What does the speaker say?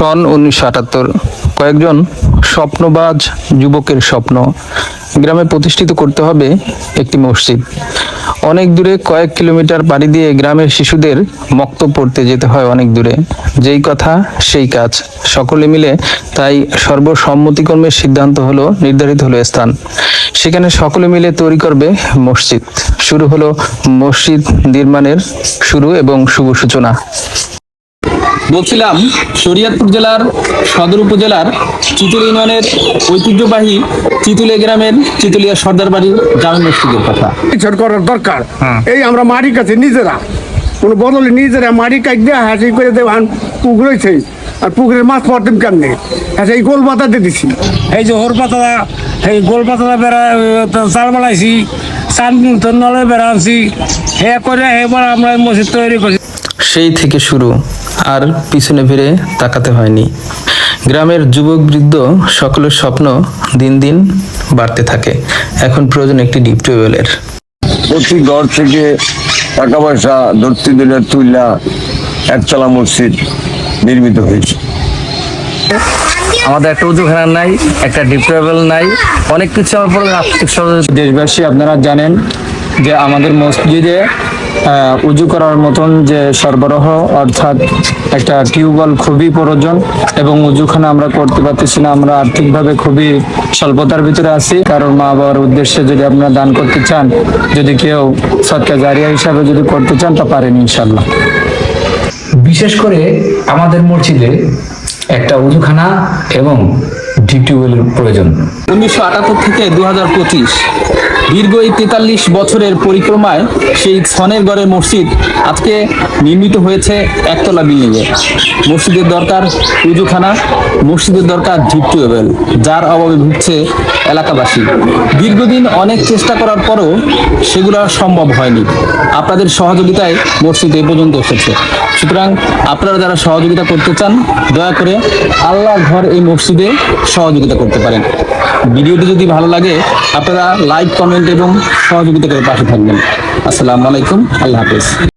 সন উনিশশো আটাত্তর। কয়েকজন স্বপ্নবাজ যুবকের স্বপ্ন। গ্রামে প্রতিষ্ঠিত করতে হবে একটি মসজিদ। অনেক দূরে কয়েক কিলোমিটার পাড়ি দিয়ে গ্রামের শিশুদের মক্ত পড়তে যেতে হয় অনেক দূরে। যেই কথা, সেই কাজ। সকলে মিলে তাই সর্বসম্মতিক্রমের সিদ্ধান্ত হলো, নির্ধারিত হলো স্থান। সেখানে সকলে মিলে তৈরি করবে মসজিদ। শুরু হলো মসজিদ নির্মাণের শুরু এবং শুভ সূচনা। বলছিলাম শরীয়তপুর জেলার সদর উপজেলার চিতুল ইউনিয়নের ঐতিহ্যবাহী চিতুলে গ্রামের চিতুলিয়া সর্দার বাড়ির জামে মসজিদের কথা। বিচার করার দরকার। এই আমরা মাটির কাছে নিজেরা কোনো বদলে নিজেরা মাটি কাট দিয়ে হাসি করে দেব আন পুকুর হয়েছে। আর পুকুরের মাছ পড়তাম কেমনে? হ্যাঁ এই গোল পাতাতে দিছি। এই যে হোর পাতলা এই গোল পাতলা বেড়া চাল বানাইছি চাল নলে বেড়া আনছি। হে করে এবার আমরা মসজিদ তৈরি করছি। সেই থেকে শুরু আর পিছনে ফিরে তাকাতে হয়নি। গ্রামের যুবক বৃদ্ধ সকলের স্বপ্ন দিন দিন বাড়তে থাকে। এখন প্রয়োজন একটি ডিপ টিউবওয়েলের প্রতি ঘর থেকে টাকা পয়সা ধরতে দিলে তুইলা একতলা মসজিদ নির্মিত হয়েছে। আমাদের একটা উজুখানা নাই একটা ডিপ্রেবল নাই। অনেক কিছু আমার পরে আর্থিক দেশবাসী আপনারা জানেন যে আমাদের মসজিদে উজু করার মতন যে সরবরাহ অর্থাৎ একটা টিউবওয়েল খুবই প্রয়োজন এবং উজুখানা আমরা করতে পারতেছি না। আমরা আর্থিকভাবে খুবই স্বল্পতার ভিতরে আছি। কারণ মা বাবার উদ্দেশ্যে যদি আপনারা দান করতে চান যদি কেউ সৎকা জারিয়া হিসাবে যদি করতে চান তা পারেন ইনশাল্লাহ বিশেষ করে আমাদের মসজিদে একটা উজুখানা এবং ডিপ টিউবওয়েলের প্রয়োজন। উনিশশো আটাত্তর থেকে দু পঁচিশ দীর্ঘ এই তেতাল্লিশ বছরের পরিক্রমায় সেই ছনের গড়ের মসজিদ আজকে নির্মিত হয়েছে একতলা বিল্ডিংয়ে। মসজিদের দরকার উজুখানা, মসজিদের দরকার ডিপ টিউবওয়েল, যার অভাবে ভুগছে এলাকাবাসী। দীর্ঘদিন অনেক চেষ্টা করার পরও সেগুলো সম্ভব হয়নি। আপনাদের সহযোগিতায় মসজিদ এ পর্যন্ত এসেছে। সুতরাং আপনারা যারা সহযোগিতা করতে চান, দয়া করে আল্লাহর ঘর এই মসজিদে সহযোগিতা করতে পারেন। ভিডিওটি যদি ভালো লাগে, আপনারা লাইক কমেন্ট এবং সহযোগিতা করে পাশে থাকবেন। আসসালামু আলাইকুম, আল্লাহ হাফেজ।